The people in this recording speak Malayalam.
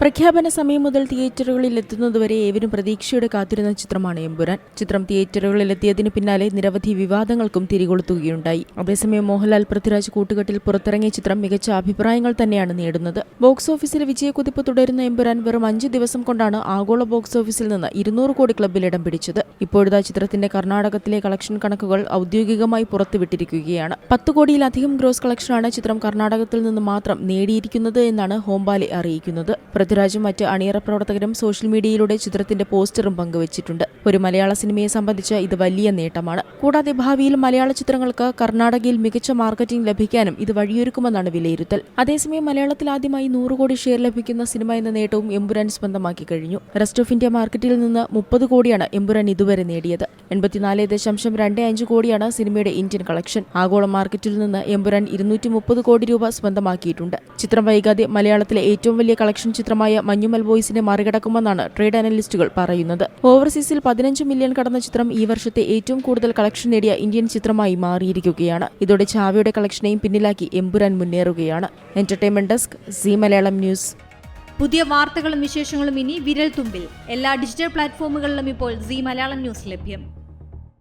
പ്രഖ്യാപന സമയം മുതൽ തിയേറ്ററുകളിൽ എത്തുന്നതുവരെ ഏവരും പ്രതീക്ഷയോടെ കാത്തിരുന്ന ചിത്രമാണ് എമ്പുരാൻ. ചിത്രം തിയേറ്ററുകളിൽ എത്തിയതിനു പിന്നാലെ നിരവധി വിവാദങ്ങൾക്കും തിരികൊളുത്തുകയുണ്ടായി. അതേസമയം മോഹൻലാൽ പൃഥ്വിരാജ് കൂട്ടുകെട്ടിൽ പുറത്തിറങ്ങിയ ചിത്രം മികച്ച അഭിപ്രായങ്ങൾ തന്നെയാണ് നേടുന്നത്. ബോക്സ് ഓഫീസിൽ വിജയക്കുതിപ്പ് തുടരുന്ന എമ്പുരാൻ വെറും അഞ്ച് ദിവസം കൊണ്ടാണ് ആഗോള ബോക്സ് ഓഫീസിൽ നിന്ന് ഇരുന്നൂറ് കോടി ക്ലബിൽ ഇടം പിടിച്ചത്. ഇപ്പോഴത്തെ ചിത്രത്തിന്റെ കർണാടകത്തിലെ കളക്ഷൻ കണക്കുകൾ ഔദ്യോഗികമായി പുറത്തുവിട്ടിരിക്കുകയാണ്. പത്ത് കോടിയിലധികം ഗ്രോസ് കളക്ഷനാണ് ചിത്രം കർണാടകത്തിൽ നിന്ന് മാത്രം നേടിയിരിക്കുന്നത് എന്നാണ് ഹോംബാലെ അറിയിക്കുന്നത്. പൃഥ്വിരാജും മറ്റ് അണിയറ പ്രവർത്തകരും സോഷ്യൽ മീഡിയയിലൂടെ ചിത്രത്തിന്റെ പോസ്റ്ററും പങ്കുവച്ചിട്ടുണ്ട്. ഒരു മലയാള സിനിമയെ സംബന്ധിച്ച് ഇത് വലിയ നേട്ടമാണ്. കൂടാതെ ഭാവിയിൽ മലയാള ചിത്രങ്ങൾക്ക് കർണാടകയിൽ മികച്ച മാർക്കറ്റിംഗ് ലഭിക്കാനും ഇത് വഴിയൊരുക്കുമെന്നാണ് വിലയിരുത്തൽ. അതേസമയം മലയാളത്തിൽ ആദ്യമായി നൂറ് കോടി ഷെയർ ലഭിക്കുന്ന സിനിമ എന്ന നേട്ടവും എമ്പുരാൻ സ്വന്തമാക്കി കഴിഞ്ഞു. റെസ്റ്റ് ഓഫ് ഇന്ത്യ മാർക്കറ്റിൽ നിന്ന് മുപ്പത് കോടിയാണ് എമ്പുരാൻ ഇതുവരെ നേടിയത്. എൺപത്തിനാല് ദശാംശം രണ്ട് അഞ്ച് കോടിയാണ് സിനിമയുടെ ഇന്ത്യൻ കളക്ഷൻ. ആഗോള മാർക്കറ്റിൽ നിന്ന് എമ്പുരാൻ ഇരുന്നൂറ്റി മുപ്പത് കോടി രൂപ സ്വന്തമാക്കിയിട്ടുണ്ട്. ചിത്രം വൈകാതെ മലയാളത്തിലെ ഏറ്റവും വലിയ കളക്ഷൻ ചിത്രമായ മഞ്ഞുമൽ ബോയ്സിനെ മറികടക്കുമെന്നാണ് ട്രേഡ് അനലിസ്റ്റുകൾ പറയുന്നത്. ഓവർസീസിൽ പതിനഞ്ച് മില്യൺ കടന്ന ചിത്രം ഈ വർഷത്തെ ഏറ്റവും കൂടുതൽ കളക്ഷൻ നേടിയ ഇന്ത്യൻ ചിത്രമായി മാറിയിരിക്കുകയാണ്. ഇതോടെ ചാവയുടെ കളക്ഷനെയും പിന്നിലാക്കി എമ്പുരാൻ മുന്നേറുകയാണ്. Entertainment desk Zee Malayalam news പുതിയ വാർത്തകളും വിശേഷങ്ങളും ഇനി വിരൽ തുമ്പിൽ. എല്ലാ ഡിജിറ്റൽ പ്ലാറ്റ്ഫോമുകളിലും ഇപ്പോൾ സി മലയാളം ന്യൂസ് ലഭ്യം.